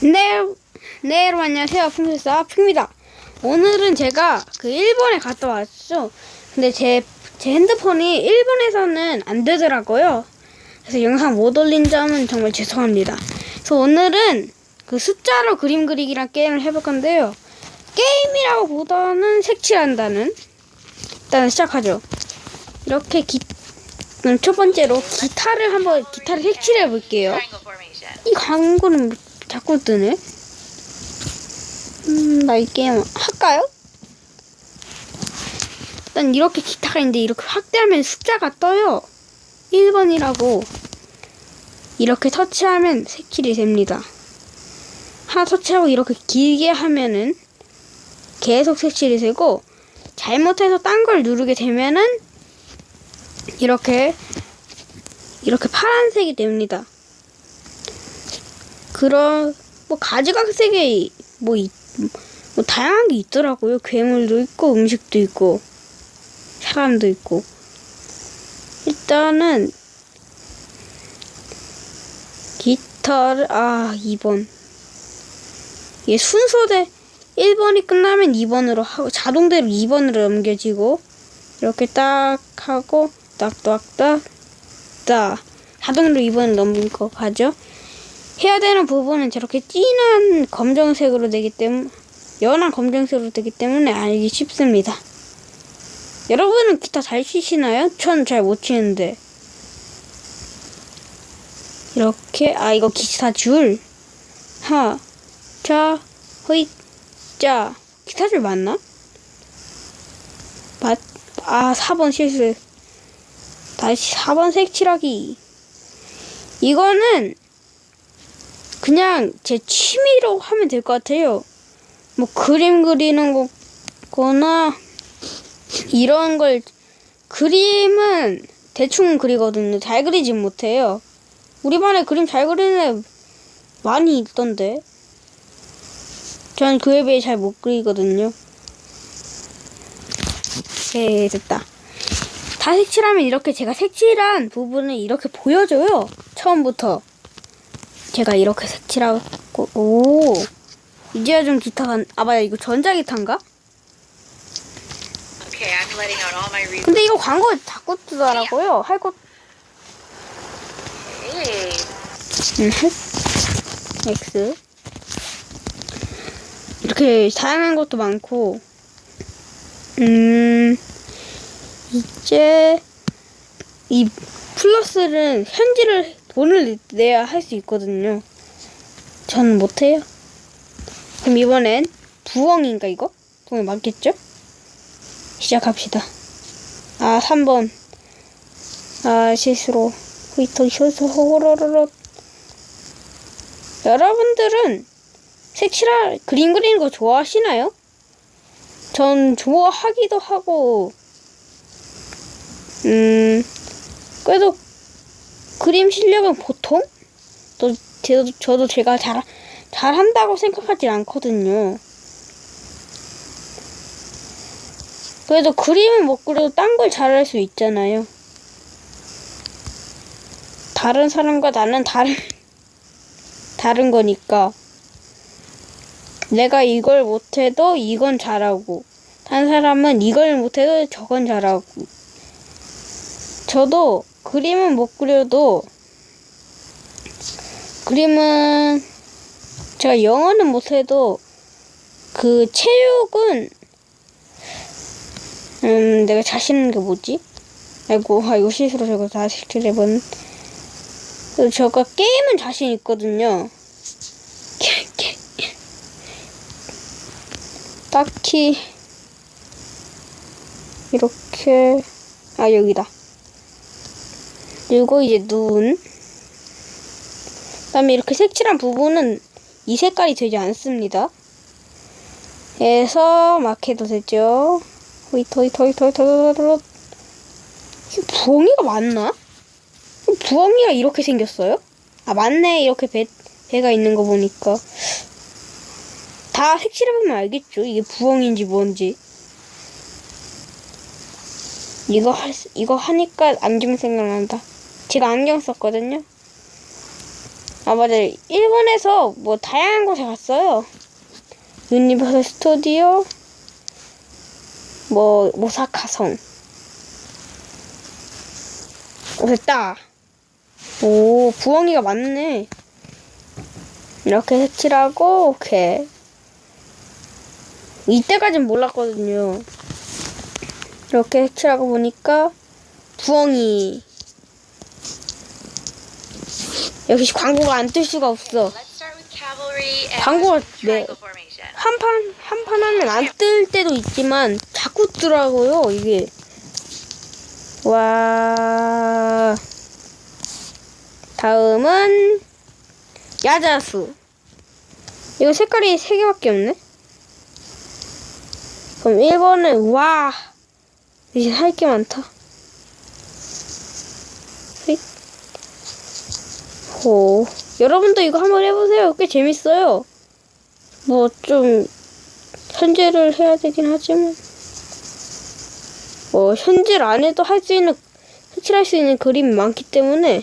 네, 네, 여러분 안녕하세요. 풍수사 풍입니다. 오늘은 제가 그 일본에 갔다 왔죠. 근데 제, 제 핸드폰이 일본에서는 안 되더라고요. 그래서 영상 못 올린 점은 정말 죄송합니다. 그래서 오늘은 그 숫자로 그림 그리기랑 게임을 해볼 건데요. 게임이라고 보다는 색칠한다는. 일단 시작하죠. 이렇게 기, 그럼 첫 번째로 기타를 한번 기타를 색칠해 볼게요. 이 광고는 뭐 자꾸 뜨네. 음, 나 이 게임 할까요? 일단 이렇게 기타가 있는데 이렇게 확대하면 숫자가 떠요. 1번이라고. 이렇게 터치하면 색칠이 됩니다. 하나 터치하고 이렇게 길게 하면은 계속 색칠이 되고 잘못해서 딴 걸 누르게 되면은 이렇게 이렇게 파란색이 됩니다. 그런 뭐 가지각색의 뭐, 이- 뭐 다양한 게 있더라고요. 괴물도 있고 음식도 있고 사람도 있고 일단은 기타를 아 2번 얘 순서대 1번이 끝나면 2번으로 하고 자동대로 2번으로 넘겨지고 이렇게 딱 하고 딱딱딱 딱 자동으로 2번을 넘고 가죠. 해야 되는 부분은 저렇게 진한 검정색으로 되기 때문에 연한 검정색으로 되기 때문에 알기 쉽습니다. 여러분은 기타 잘 치시나요? 전 잘 못 치는데 이렇게 아 이거 기타 줄 하, 자, 허이, 자 기타 줄 맞나? 맞, 아 4번 실수 다시 4번 색칠하기 이거는 그냥 제 취미로 하면 될 것 같아요. 뭐 그림 그리는 거거나 이런 걸 그림은 대충 그리거든요. 잘 그리진 못해요. 우리 반에 그림 잘 그리는 애 많이 있던데. 전 그에 비해 잘 못 그리거든요. 네, 됐다. 다 색칠하면 이렇게 제가 색칠한 부분을 이렇게 보여줘요. 처음부터. 제가 이렇게 색칠하고 오. 이제야 좀 기타가 아 맞아. 이거 전자기타인가? 근데 이거 광고 자꾸 뜨더라고요. 할것 Hey. 음, X. 이렇게 다양한 것도 많고. 음 이제 이 플러스는 현질을 돈을 내야 할 수 있거든요. 전 못해요. 그럼 이번엔 부엉인가 이거? 부엉이 맞겠죠? 시작합시다. 아 3번 아 실수로 후이토 쇼스 호로로로 여러분들은 색칠할 그림 그리는 거 좋아하시나요? 전 좋아하기도 하고 음 그래도 그림 실력은 보통 또 저도, 저도 제가 잘 잘한다고 생각하지 않거든요. 그래도 그림은 못 그려도 딴 걸 잘할 수 있잖아요. 다른 사람과 나는 다른 다른 거니까. 내가 이걸 못해도 이건 잘하고, 다른 사람은 이걸 못해도 저건 잘하고. 저도 그림은 못 그려도, 그림은, 제가 영어는 못해도, 그 체육은, 음, 내가 자신 있는 게 뭐지? 아이고, 아이고, 실수로 저거 다 색칠해본. 그리고 저가 게임은 자신 있거든요. 딱히 이렇게 아 여기다. 그리고 이제 눈. 그 다음에 이렇게 색칠한 부분은 이 색깔이 되지 않습니다. 그래서 막 해도 되죠. 호이트 호이트 호이트 호이트 호이트 호이트. 이 부엉이가 맞나? 부엉이가 이렇게 생겼어요? 아 맞네 이렇게 배 배가 있는 거 보니까 다 색칠해보면 알겠죠 이게 부엉인지 뭔지 이거 하, 이거 하니까 안경 생각난다 제가 안경 썼거든요 아 맞아요. 일본에서 뭐 다양한 곳에 갔어요. 유니버설 스튜디오, 뭐 오사카성. 오 됐다. 오 부엉이가 많네. 이렇게 색칠하고 오케이. 이때까진 몰랐거든요. 이렇게 색칠하고 보니까 부엉이. 역시 광고가 안 뜰 수가 없어. 광고가 네. formation. 한 판, 한 판 하면 안 뜰 때도 있지만 자꾸 뜨더라고요, 이게. 와. 다음은 야자수. 이거 색깔이 세 개밖에 없네? 그럼 1번은, 와. 이제 할 게 많다. 호. 여러분도 이거 한번 해보세요. 꽤 재밌어요. 뭐 좀 현질을 해야 되긴 하지만 뭐 현질 안 해도 할 수 있는 색칠할 수 있는 그림이 많기 때문에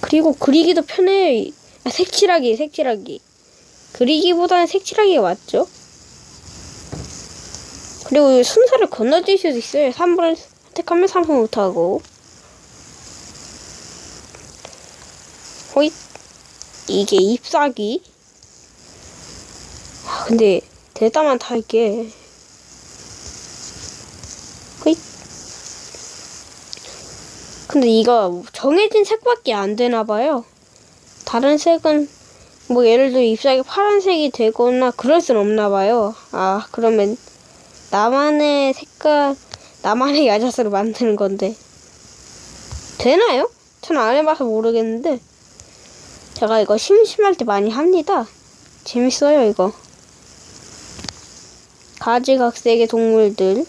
그리고 그리기도 편해요. 아, 색칠하기 색칠하기 그리기보다는 색칠하기가 맞죠? 그리고 순서를 건너뛸 수도 있어요. 3번을 선택하면 3번부터 하고 호잇 이게 잎사귀. 아, 근데 대담한 다 이게. 호잇. 근데 이거 정해진 색밖에 안 되나 봐요. 다른 색은 뭐 예를 들어 잎사귀 파란색이 되거나 그럴 순 없나 봐요. 아 그러면 나만의 색깔, 나만의 야자수를 만드는 건데 되나요? 전 안 해봐서 모르겠는데. 제가 이거 심심할 때 많이 합니다. 재밌어요, 이거. 가지각색의 동물들.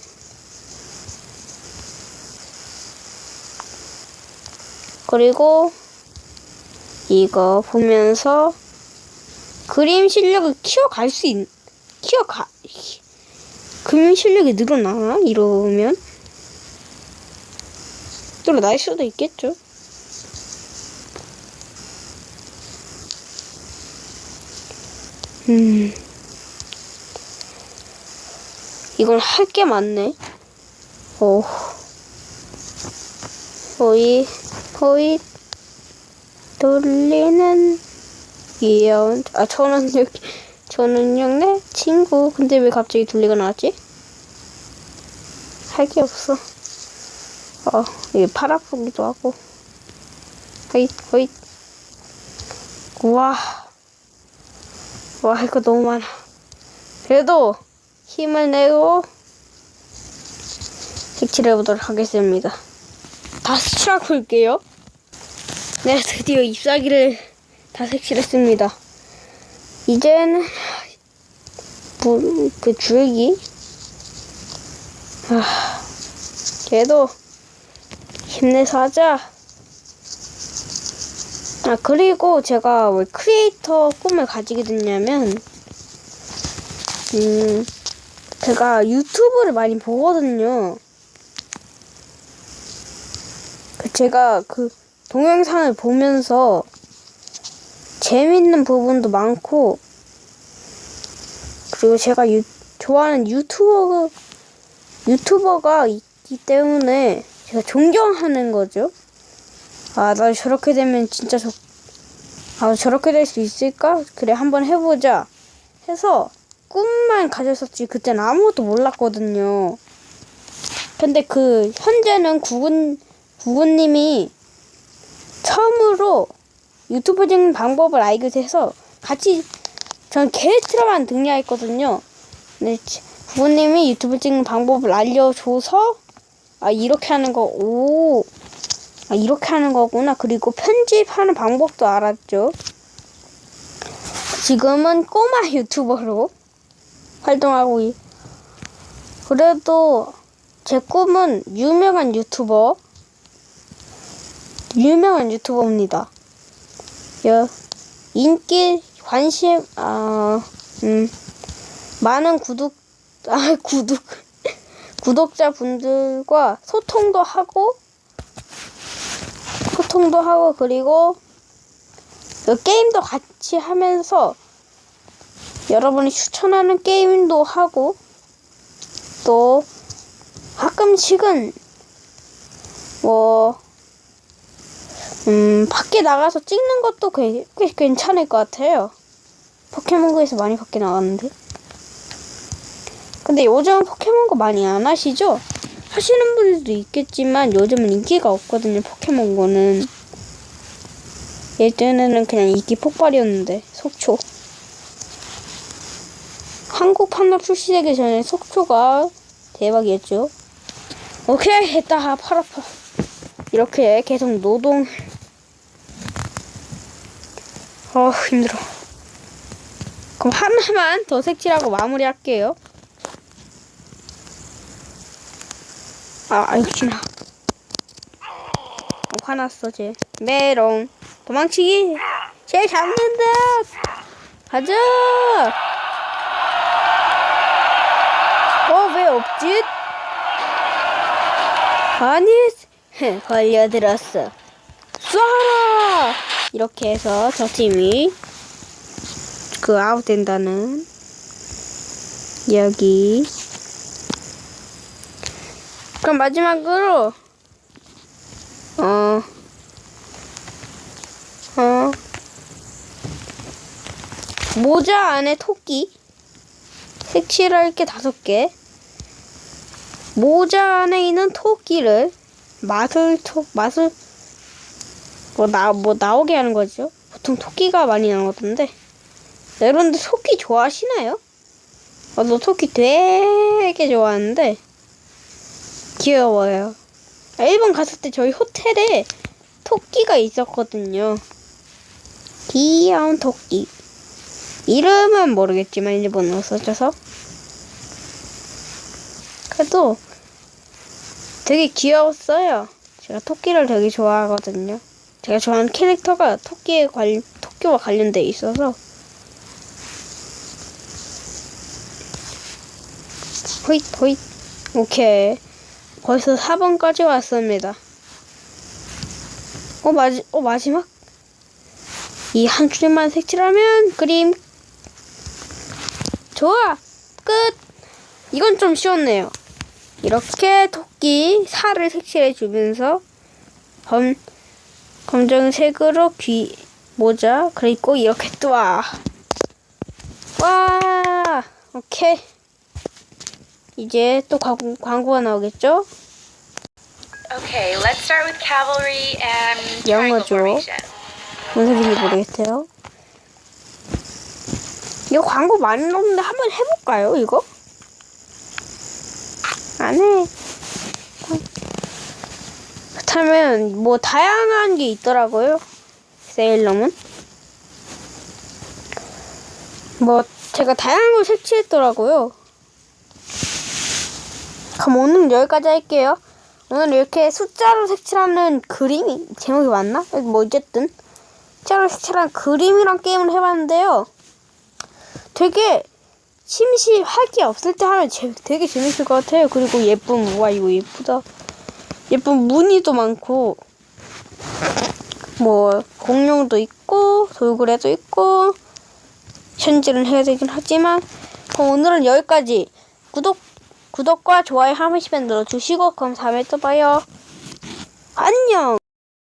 그리고 이거 보면서 그림 실력을 키워갈 수 있, 키워가, 그림 실력이 늘어나나? 이러면? 늘어날 수도 있겠죠. 음. 이걸 할 게 많네. 오. 호이, 호이, 돌리는 귀여운, 아, 저는 여기, 저는 영내 친구. 근데 왜 갑자기 둘리가 나왔지? 할 게 없어. 어, 이게 팔 아프기도 하고. 호잇, 호잇. 우와. 와 이거 너무 많아. 그래도 힘을 내고 색칠해 보도록 하겠습니다. 다 색칠하고 올게요. 네 드디어 잎사귀를 다 색칠했습니다. 이제는 물, 그 줄기 아 그래도 힘내서 하자. 아 그리고 제가 왜 크리에이터 꿈을 가지게 됐냐면 음 제가 유튜브를 많이 보거든요. 그 제가 그 동영상을 보면서 재밌는 부분도 많고 그리고 제가 유, 좋아하는 유튜버 유튜버가 있기 때문에 제가 존경하는 거죠. 아, 나 저렇게 되면 진짜 좋, 아, 저렇게 될 수 있을까? 그래, 한번 해보자. 해서 꿈만 가졌었지. 그땐 아무것도 몰랐거든요. 근데 그, 현재는 구군, 구군님이 처음으로 유튜브 찍는 방법을 알게 돼서 같이, 전 게스트로만 등려했거든요. 근데 구군님이 유튜브 찍는 방법을 알려줘서, 아, 이렇게 하는 거, 오, 아, 이렇게 하는 거구나. 그리고 편집하는 방법도 알았죠. 지금은 꼬마 유튜버로 활동하고 있. 그래도 제 꿈은 유명한 유튜버, 유명한 유튜버입니다. 여, 인기, 관심, 아, 음, 많은 구독, 아, 구독, 구독자분들과 소통도 하고, 소통도 하고 그리고 그 게임도 같이 하면서 여러분이 추천하는 게임도 하고 또 가끔씩은 뭐 음, 밖에 나가서 찍는 것도 꽤, 꽤 괜찮을 것 같아요. 포켓몬고에서 많이 밖에 나갔는데. 근데 요즘 포켓몬고 많이 안 하시죠? 하시는 분들도 있겠지만 요즘은 인기가 없거든요. 포켓몬고는. 예전에는 그냥 인기 폭발이었는데 속초. 한국판으로 출시되기 전에 속초가 대박이었죠. 오케이 했다 팔 아파. 이렇게 계속 노동. 어 힘들어. 그럼 하나만 더 색칠하고 마무리할게요. 아, 아이고, 지나. 어, 화났어, 쟤. 메롱. 도망치기. 쟤 잡는다. 가자. 어, 왜 없지? 아니, 헤, 걸려들었어. 쏴라! 이렇게 해서 저 팀이 그 아웃된다는 이야기. 그럼 마지막으로 어, 어, 모자 안에 토끼 색칠할 게 다섯 개. 모자 안에 있는 토끼를 맛을 토 맛을 뭐 나 뭐 나오게 하는 거죠. 보통 토끼가 많이 나오던데. 여러분들 토끼 좋아하시나요? 어, 너 토끼 되게 좋아하는데 귀여워요. 아, 일본 갔을 때 저희 호텔에 토끼가 있었거든요. 귀여운 토끼. 이름은 모르겠지만 일본어로 써져서. 그래도 되게 귀여웠어요. 제가 토끼를 되게 좋아하거든요. 제가 좋아하는 캐릭터가 토끼에 관 토끼와 관련돼 있어서. 호잇 호잇. 오케이. 벌써 4번까지 왔습니다. 어, 마지, 어, 마지막? 이 한 줄만 색칠하면 그림. 좋아! 끝! 이건 좀 쉬웠네요. 이렇게 토끼 살을 색칠해 주면서 검, 검정색으로 귀, 모자, 그리고 이렇게 또 와. 와! 오케이. 이제 또 광고, 광고가 나오겠죠? Okay, let's start with cavalry and 영어죠. 무슨 소리인지 모르겠어요. 이거 광고 많이 나오는데 한번 해볼까요, 이거? 안 해. 그렇다면, 뭐, 다양한 게 있더라고요. 세일러문. 뭐, 제가 다양한 걸 색칠했더라고요. 그럼 오늘은 여기까지 할게요. 오늘 이렇게 숫자로 색칠하는 그림이 제목이 맞나? 뭐 어쨌든 숫자로 색칠한 그림이랑 게임을 해봤는데요. 되게 심심할 게 없을 때 하면 제, 되게 재밌을 것 같아요. 그리고 예쁜 우와 이거 예쁘다. 예쁜 무늬도 많고 뭐 공룡도 있고 돌고래도 있고 현질은 해야 되긴 하지만 그럼 오늘은 여기까지 구독 구독과 좋아요 한 번씩만 눌러주시고 그럼 다음에 또 봐요. 안녕.